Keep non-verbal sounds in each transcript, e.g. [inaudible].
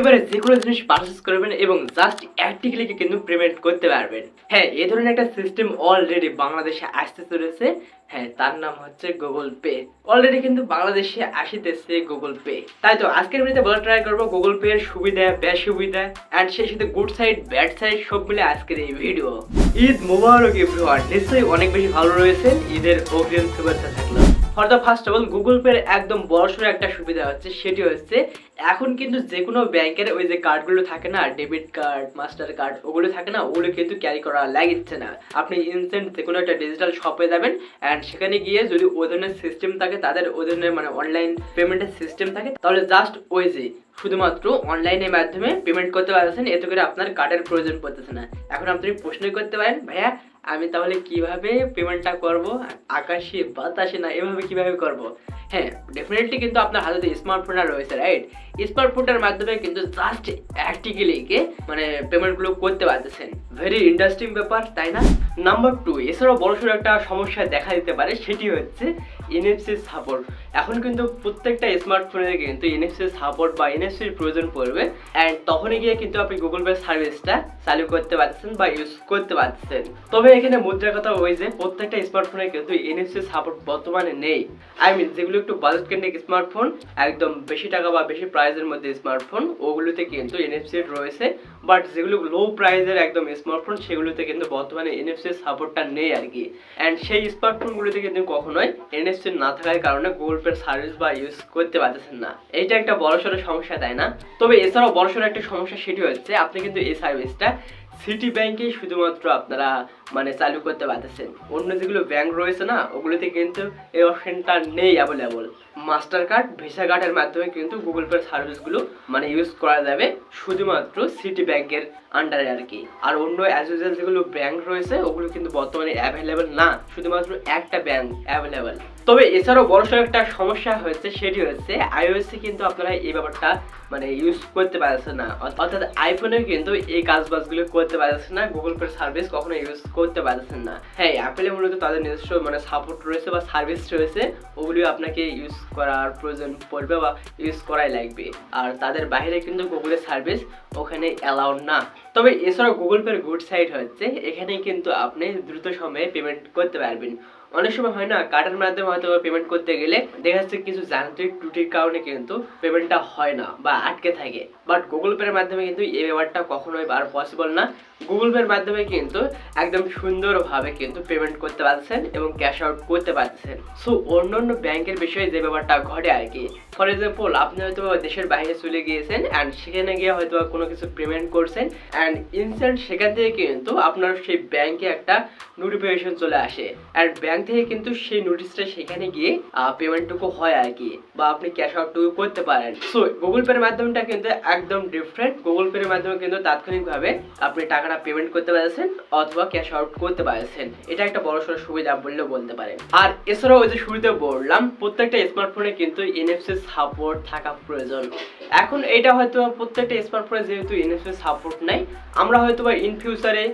এবারে যে কোনো জিনিস পারচেস করবেন এবং জাস্ট একটি ক্লিকে কিন্তু পেমেন্ট করতে পারবেন। হ্যাঁ এই ধরনের একটা সিস্টেম অলরেডি বাংলাদেশে আসতে চলেছে। হ্যাঁ তার নাম হচ্ছে গুগল পে অলরেডি কিন্তু বাংলাদেশে আসিতেছে গুগল পে তাই তো, আজকের ভিডিওতে বলা ট্রাই করব গুগল পে এর সুবিধা ব্যাড সুবিধা অ্যান্ড সেই সাথে গুড সাইড ব্যাড সাইড সব মিলে আজকের এই ভিডিও ঈদ মোবারক এভরিওয়ান নিশ্চয়ই অনেক বেশি ভালো রয়েছেন ঈদের অগ্রিম শুভেচ্ছা থাকল। For the first of all Google পের একদম বড়সড় একটা সুবিধা হচ্ছে, সেটি হচ্ছে এখন কিন্তু যে কোনো ব্যাংকের ওই যে কার্ডগুলো থাকে না ডেবিট কার্ড মাস্টার কার্ড ওগুলো থাকে না, ওগুলো কিন্তু ক্যারি করা লাগিচ্ছে না। আপনি ইনস্ট্যান্ট যে কোনো একটা ডিজিটাল শপে যাবেন অ্যান্ড সেখানে গিয়ে যদি ওই ধরনের সিস্টেম থাকে, তাদের ওই ধরনের মানে অনলাইন পেমেন্টের সিস্টেম থাকে, তাহলে জাস্ট ওই যে শুধুমাত্র অনলাইনের মাধ্যমে পেমেন্ট করতে পারছেন, এতে করে আপনার কার্ডের প্রয়োজন পড়তেছে না। এখন আপনি প্রশ্ন করতে পারেন, ভাইয়া আমি তাহলে কীভাবে পেমেন্টটা করব? আকাশে, বাতাসে না, এভাবে কীভাবে করব? হ্যাঁ ডেফিনেটলি কিন্তু আপনার হাতে স্মার্টফোন রয়েছে রাইট স্মার্টফোনটার মাধ্যমে কিন্তু জাস্ট একটি ক্লিকে মানে পেমেন্টগুলো করতে পারতেছেন। ভেরি ইন্টারেস্টিং ব্যাপার, তাই না? নাম্বার টু এছাড়াও বড়সড় একটা সমস্যা দেখা দিতে পারে, সেটি হচ্ছে এনএফসি সাপোর্ট এখন কিন্তু প্রত্যেকটা স্মার্টফোনে কিন্তু এনএফসি সাপোর্ট বা এনএফসির প্রয়োজন পড়বে অ্যান্ড তখনই গিয়ে কিন্তু আপনি গুগল পে সার্ভিসটা চালু করতে পারছেন বা ইউজ করতে পারছেন তবে এখানে মুদ্রার কথা ওই যে প্রত্যেকটা স্মার্টফোনে কিন্তু এনএফসি সাপোর্ট বর্তমানে নেই। আই মিন যেগুলো একটু বাজেট কেন্দ্রিক স্মার্টফোন একদম বেশি টাকা বা বেশি প্রাইসের মধ্যে স্মার্টফোন ওগুলোতে কিন্তু এনএফসি রয়েছে। বাট যেগুলো লো প্রাইসের একদম স্মার্টফোন সেগুলোতে কিন্তু বর্তমানে এনএফসি সাপোর্টটা নেই আর কি। অ্যান্ড সেই স্মার্টফোনগুলোতে কিন্তু কখনোই এনএফসি না থাকার কারণে গুগল পে সার্ভিস বা ইউজ করতে পারতেছেন না। এইটা একটা বড়সড় সমস্যা, তাই না? তবে এছাড়াও বড়সড় একটা সমস্যা সেটি হচ্ছে, আপনি কিন্তু এই সার্ভিসটা সিটি ব্যাংকেই শুধুমাত্র আপনারা মানে চালু করতে পারতেছেন অন্য যেগুলো ব্যাংক রয়েছে না, ওগুলোতে কিন্তু এই অপশনটা নেই অ্যাভেলেবল মাস্টার কার্ড ভিসা কার্ডের মাধ্যমে কিন্তু গুগল পে সার্ভিসগুলো মানে ইউজ করা যাবে শুধুমাত্র সিটি ব্যাংকের আন্ডারে আর কি আর অন্য অ্যাজ ইউজুয়াল যেগুলো ব্যাংক রয়েছে, ওগুলো কিন্তু বর্তমানে অ্যাভেলেবেল না, শুধুমাত্র একটা ব্যাংক অ্যাভেলেবেল তবে এছাড়াও বড়সড় একটা সমস্যা হয়েছে, সেটি হচ্ছে আইওএসে কিন্তু আপনারা এই ব্যাপারটা মানে ইউজ করতে পারছেন না। অর্থাৎ আইফোনে কিন্তু এই কাজ বাজগুলো করতে পারতেছেন না গুগল পে সার্ভিস কখনো ইউজ করতে পারতেছেন না। হ্যাঁ অ্যাপেলে মূলত তাদের নিজস্ব মানে সাপোর্ট রয়েছে বা সার্ভিস রয়েছে, ওগুলি আপনাকে ইউজ করার প্রয়োজন পড়বে বা ইউজ করাই লাগবে। আর তাদের বাইরে কিন্তু গুগলের সার্ভিস ওখানে অ্যালাউড না। তবে এছাড়াও গুগল পের গুড সাইড হচ্ছে এখানে কিন্তু আপনি দ্রুত সময়ে পেমেন্ট করতে পারবেন। অনেক সময় হয় না কার্ডের মাধ্যমে হয়তো পেমেন্ট করতে গেলে দেখা যাচ্ছে কিছু যান্ত্রিক ত্রুটির কারণে কিন্তু পেমেন্টটা হয় না বা আটকে থাকে। বাট গুগল পের মাধ্যমে কিন্তু এই ব্যাপারটা কখনোই আর পসিবল না। গুগল পের মাধ্যমে কিন্তু একদম সুন্দরভাবে কিন্তু পেমেন্ট করতে পারছেন এবং ক্যাশ আউট করতে পারছেন। সো অন্য অন্য ব্যাংকের বিষয়ে যে ব্যাপারটা ঘটে আর কি ফর এক্সাম্পল আপনি হয়তো দেশের বাইরে চলে গিয়েছেন অ্যান্ড সেখানে গিয়ে হয়তো কোনো কিছু পেমেন্ট করছেন অ্যান্ড ইনস্ট্যান্ট সেখান থেকে কিন্তু আপনার সেই ব্যাংকে একটা নোটিফিকেশন চলে আসে। অ্যান্ড ব্যাংক থেকে কিন্তু সেই নোটিশটা সেখানে গিয়ে পেমেন্টটুকু হয় আর কি, বা আপনি ক্যাশ আউটটুকু করতে পারেন। সো গুগল পের মাধ্যমটা কিন্তু একদম ডিফারেন্ট গুগল পের মাধ্যমে কিন্তু তাৎক্ষণিকভাবে আপনি টাকাটা পেমেন্ট করতে পারছেন অথবা ক্যাশ আউট করতে পারছেন। এটা একটা বড় সড়ো সুবিধা বললেও বলতে পারেন। আর এছাড়াও ওই যে শুরুতে বললাম, প্রত্যেকটা স্মার্টফোনে কিন্তু এনএফসি সাপোর্ট থাকা প্রয়োজন। এখন এটা হয়তো প্রত্যেকটা স্মার্টফোনে যেহেতু এনএফসি সাপোর্ট নাই, আমরা হয়তো বা ইন ফিউচারে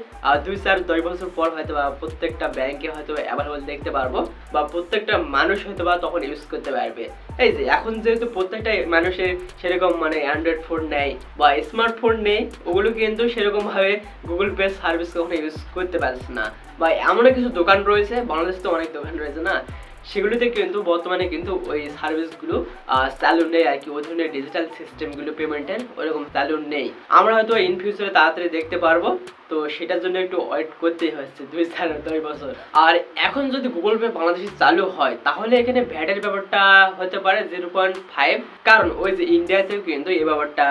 দুই চার দশ বছর পর হয়তো বা প্রত্যেকটা ব্যাংকে হয়তো অ্যাভেলেবল দেখতে পারব, বা প্রত্যেকটা মানুষ হয়তো বা তখন ইউজ করতে পারবে। এই যে, এখন যেহেতু প্রত্যেকটা মানুষের সেরকম মানে অ্যান্ড্রয়েড ফোন নেই বা স্মার্টফোন নেই, ওগুলো কিন্তু সেরকমভাবে গুগল পে সার্ভিস কখনো ইউজ করতে পারছে না। বা এমনও কিছু দোকান রয়েছে, বাংলাদেশ তো অনেক দোকান রয়েছে না? সেগুলোতে কিন্তু বর্তমানে কিন্তু ওই সার্ভিসগুলো চালু নেই আর কি। ওই ধরনের ডিজিটাল সিস্টেমগুলো পেমেন্টের ওরকম চালু নেই। আমরা হয়তো ইন ফিউচারে তাড়াতাড়ি দেখতে পারব। তো সেটার জন্য একটু ওয়েট করতেই হচ্ছে দুই [laughs] চার দশ বছর। আর এখন যদি গুগল পে বাংলাদেশে চালু হয়, তাহলে এখানে ভ্যাটের ব্যাপারটা হতে পারে জিরো পয়েন্ট ফাইভ কারণ ওই যে ইন্ডিয়াতেও কিন্তু এই ব্যাপারটা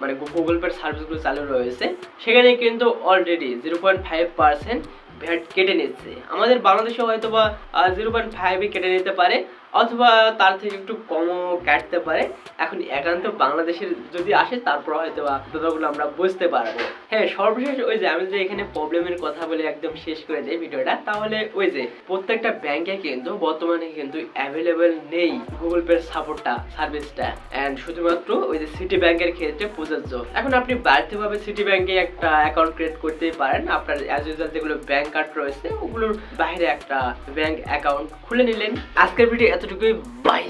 মানে গুগল পের সার্ভিসগুলো চালু রয়েছে। সেখানে কিন্তু already zero point five percent VAT কেটে নিচ্ছে। আমাদের বাংলাদেশে হয়তো বা জিরো পয়েন্ট ফাইভই কেটে নিতে পারে। অথবা তার থেকে একটু কমও কাটতে পারে। এখন একান্ত বাংলাদেশের যদি আসে, তারপর হয়তো ব্যাপারগুলো আমরা বুঝতে পারব। হ্যাঁ সর্বশেষ ওই যে, আমি যে এখানে প্রবলেমের কথা বলে একদম শেষ করে দেই ভিডিওটা, তাহলে ওই যে, প্রত্যেকটা ব্যাংকে কিন্তু, বর্তমানে কিন্তু অ্যাভেলেবেল নেই গুগল পের সাপোর্টটা সার্ভিসটা অ্যান্ড শুধুমাত্র ওই যে সিটি ব্যাংকের ক্ষেত্রে প্রযোজ্য। এখন আপনি বাড়িতেভাবে সিটি ব্যাংকে একটা অ্যাকাউন্ট ক্রিয়েট করতেই পারেন। আপনার অ্যাজ ইউজুয়াল যেগুলো ব্যাংক কার্ড রয়েছে, ওগুলোর বাইরে একটা ব্যাংক অ্যাকাউন্ট খুলে নিলেন। আজকের ভিডিও এতটুকুই বাই